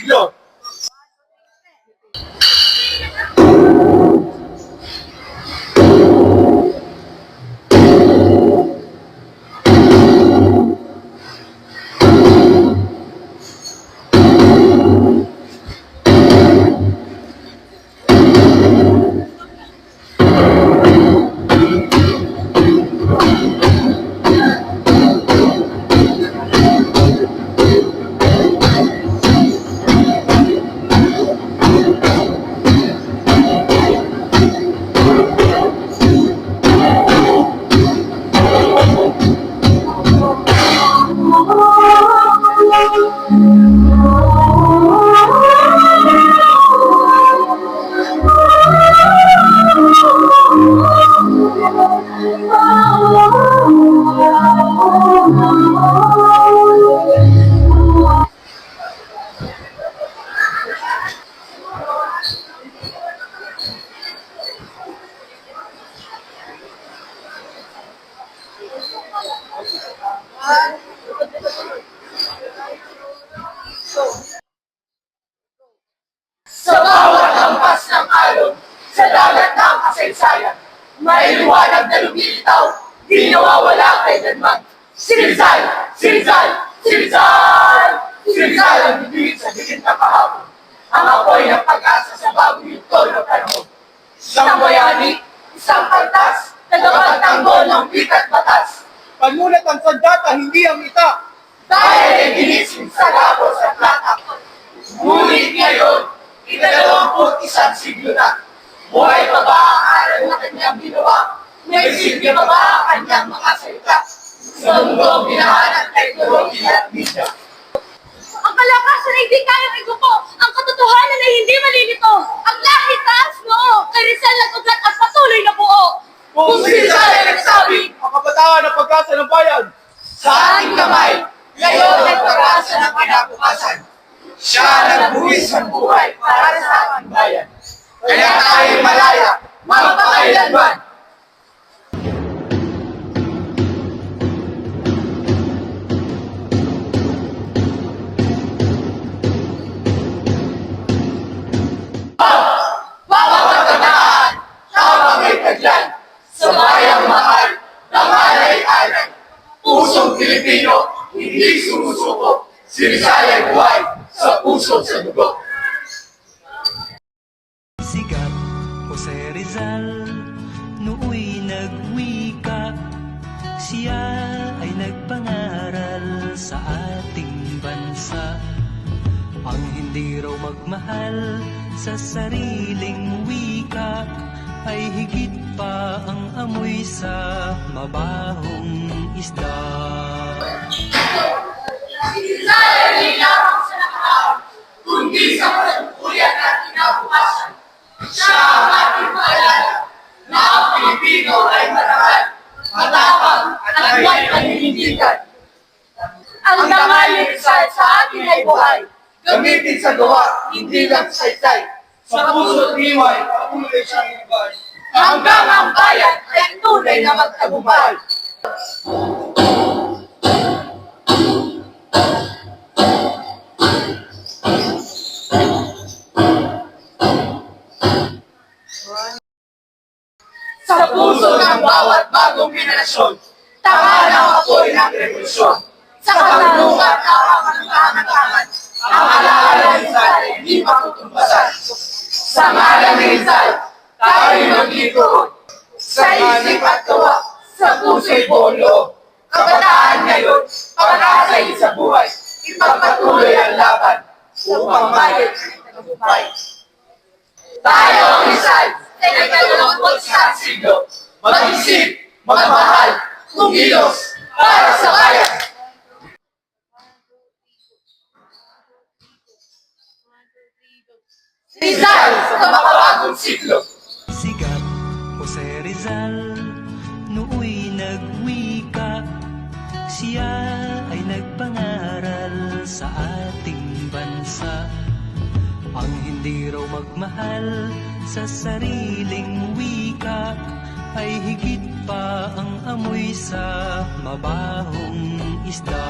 siglo. Sa bawat hampas ng alon, sa dagat ng kasaysayan, may liwanag na lumilitaw, di nawawala kailanman. Si Rizal! Si Rizal! Si Rizal! Si Rizal ang bibigit sa dilim na kahapon. Ang apoy ng pag-asa sa bagong yugto ng panahon. Isang bayani, isang kaltas, tagapagtanggol ng pikat batas. Panulat ang sandata, hindi ang ita. Dahil ay ginising sa labos at latak. Ngunit ngayon, ikalawang isang siglo na. Buhay pa ba ang aral na kanyang ginawa? May silbi pa ba ang kanyang mga salita? Sa mundo binahan ng teknolohiya at media. Ang kalakasan ay di kayang igupo. Ang katotohanan ay hindi malilito. Ang lahit taas noo. Kay Rizal nag-ugat at patuloy na buo. Kung si Rizal ay nagsabi, Ang kabataan ng pag-asa ng bayan. sa ating kamay, ay pag-asa ng kinabukasan. Siya nagbuwis ng buhay para sa ating bayan. Kaya tayo malaya, magpakailanman. Bawat katanaan, tama may taglan. Sa bayang mahal, nangalay-alay. Pusong Pilipino, hindi sumusuko. Si Rizal ay buhay sa puso sa dugo. Sigat Jose Rizal Nooy nagwika Siya ay nagpangaral sa ating bansa Ang hindi raw magmahal sa sariling wika Ay higit pa ang amoy sa mabahong isda Hindi lamang sa sa ang ang. Ang sa atin ay buhay. Gamitin sa gawa, hindi lang sa saysay. Sa puso at iway, patuloy siyang ibay. Hanggang ang bayan ay tunay na magtagumpay. Ng bawat bagong henerasyon, tama ng apoy ng revolusyon. Sa katanungan na ang kahangatangan, ang alaala ni Rizal hindi matutumbasan. Sa ngalan ni Rizal, tayo maglingkod. Sa isip at gawa, sa puso'y buong loob. Kabataan ngayon, pag-asay sa buhay, ipagpatuloy ang laban upang bayan ay tagumpay. Tayo ang Rizal, nagkalungkot sa siglo. Mag-isip, magmahal, kumilos para sa bayan. Rizal sa makabagong siglo. Sigat Jose Rizal Nooy nagwika Siya ay nagpangaral sa ating bansa Ang hindi raw magmahal sa sariling wika Ay higit pa ang amoy sa mabahong isda